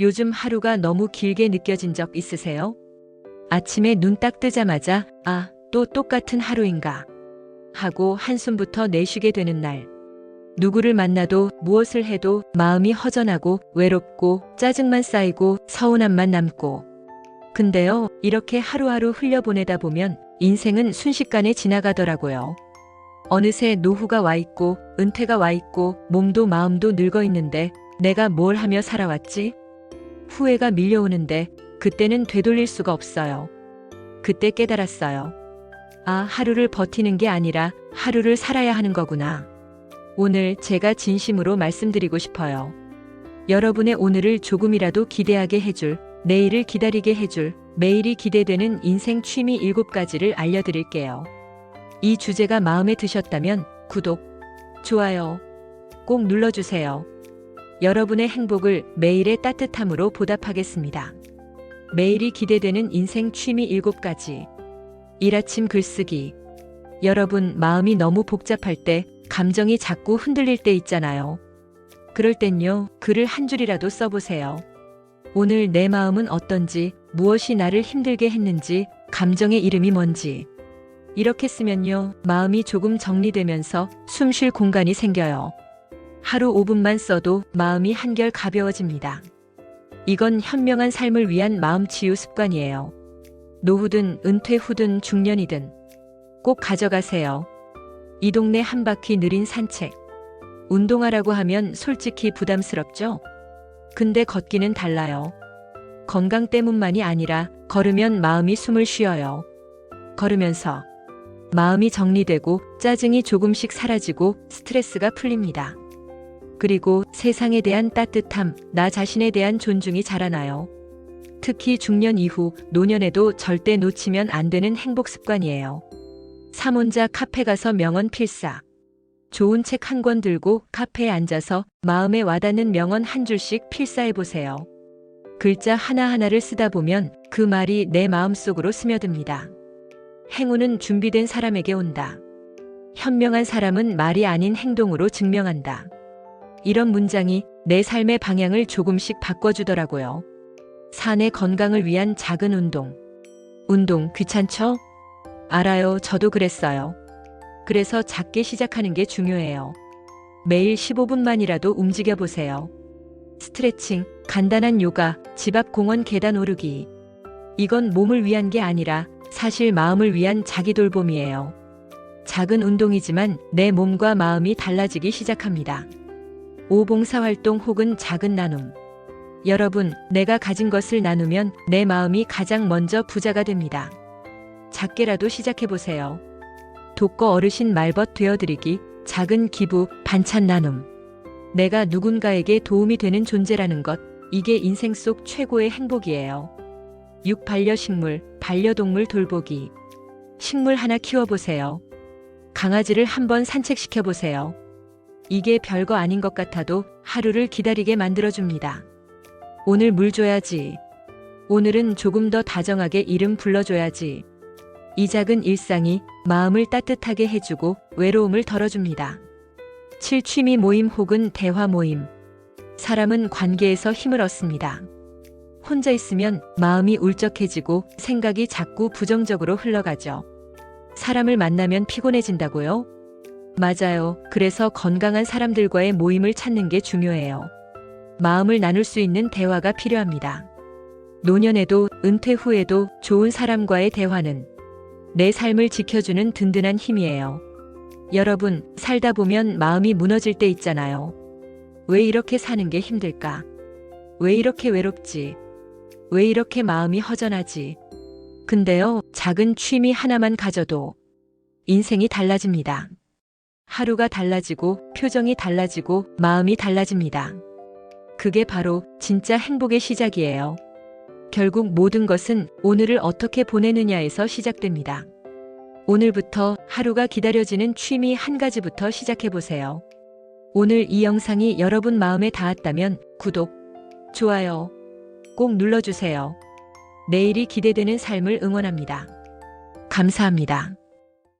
요즘 하루가 너무 길게 느껴진 적 있으세요? 아침에 눈 딱 뜨자마자, 아, 또 똑같은 하루인가? 하고 한숨부터 내쉬게 되는 날. 누구를 만나도 무엇을 해도 마음이 허전하고 외롭고 짜증만 쌓이고 서운함만 남고. 근데요, 이렇게 하루하루 흘려보내다 보면 인생은 순식간에 지나가더라고요. 어느새 노후가 와 있고 은퇴가 와 있고 몸도 마음도 늙어 있는데 내가 뭘 하며 살아왔지? 후회가 밀려오는데 그때는 되돌릴 수가 없어요. 그때 깨달았어요. 아, 하루를 버티는 게 아니라 하루를 살아야 하는 거구나. 오늘 제가 진심으로 말씀드리고 싶어요. 여러분의 오늘을 조금이라도 기대하게 해줄, 내일을 기다리게 해줄, 매일이 기대되는 인생 취미 7가지를 알려드릴게요. 이 주제가 마음에 드셨다면 구독, 좋아요 꼭 눌러주세요. 여러분의 행복을 매일의 따뜻함으로 보답하겠습니다. 매일이 기대되는 인생 취미 7가지. 일 아침 글쓰기. 여러분 마음이 너무 복잡할 때 감정이 자꾸 흔들릴 때 있잖아요. 그럴 땐요, 글을 한 줄이라도 써보세요. 오늘 내 마음은 어떤지, 무엇이 나를 힘들게 했는지, 감정의 이름이 뭔지. 이렇게 쓰면요, 마음이 조금 정리되면서 숨 쉴 공간이 생겨요. 하루 5분만 써도 마음이 한결 가벼워집니다. 이건 현명한 삶을 위한 마음 치유 습관이에요. 노후든 은퇴 후든 중년이든 꼭 가져가세요. 이 동네 한 바퀴 느린 산책. 운동하라고 하면 솔직히 부담스럽죠? 근데 걷기는 달라요. 건강 때문만이 아니라 걸으면 마음이 숨을 쉬어요. 걸으면서 마음이 정리되고 짜증이 조금씩 사라지고 스트레스가 풀립니다. 그리고 세상에 대한 따뜻함, 나 자신에 대한 존중이 자라나요. 특히 중년 이후 노년에도 절대 놓치면 안 되는 행복 습관이에요. 삼혼자 카페 가서 명언 필사. 좋은 책 한 권 들고 카페에 앉아서 마음에 와닿는 명언 한 줄씩 필사해 보세요. 글자 하나하나를 쓰다 보면 그 말이 내 마음 속으로 스며듭니다. 행운은 준비된 사람에게 온다. 현명한 사람은 말이 아닌 행동으로 증명한다. 이런 문장이 내 삶의 방향을 조금씩 바꿔주더라고요. 산의 건강을 위한 작은 운동. 운동 귀찮죠? 알아요. 저도 그랬어요. 그래서 작게 시작하는 게 중요해요. 매일 15분만이라도 움직여 보세요. 스트레칭, 간단한 요가, 집 앞 공원 계단 오르기. 이건 몸을 위한 게 아니라 사실 마음을 위한 자기 돌봄이에요. 작은 운동이지만 내 몸과 마음이 달라지기 시작합니다. 오봉사활동 혹은 작은 나눔. 여러분, 내가 가진 것을 나누면 내 마음이 가장 먼저 부자가 됩니다. 작게라도 시작해보세요. 독거 어르신 말벗 되어드리기, 작은 기부, 반찬 나눔. 내가 누군가에게 도움이 되는 존재라는 것, 이게 인생 속 최고의 행복이에요. 육반려식물, 반려동물 돌보기. 식물 하나 키워보세요. 강아지를 한번 산책시켜보세요. 이게 별거 아닌 것 같아도 하루를 기다리게 만들어줍니다. 오늘 물 줘야지. 오늘은 조금 더 다정하게 이름 불러줘야지. 이 작은 일상이 마음을 따뜻하게 해주고 외로움을 덜어줍니다. 칠취미 모임 혹은 대화 모임. 사람은 관계에서 힘을 얻습니다. 혼자 있으면 마음이 울적해지고 생각이 자꾸 부정적으로 흘러가죠. 사람을 만나면 피곤해진다고요? 맞아요. 그래서 건강한 사람들과의 모임을 찾는 게 중요해요. 마음을 나눌 수 있는 대화가 필요합니다. 노년에도 은퇴 후에도 좋은 사람과의 대화는 내 삶을 지켜주는 든든한 힘이에요. 여러분, 살다 보면 마음이 무너질 때 있잖아요. 왜 이렇게 사는 게 힘들까? 왜 이렇게 외롭지? 왜 이렇게 마음이 허전하지? 근데요, 작은 취미 하나만 가져도 인생이 달라집니다. 하루가 달라지고 표정이 달라지고 마음이 달라집니다. 그게 바로 진짜 행복의 시작이에요. 결국 모든 것은 오늘을 어떻게 보내느냐에서 시작됩니다. 오늘부터 하루가 기다려지는 취미 한 가지부터 시작해보세요. 오늘 이 영상이 여러분 마음에 닿았다면 구독, 좋아요 꼭 눌러주세요. 내일이 기대되는 삶을 응원합니다. 감사합니다.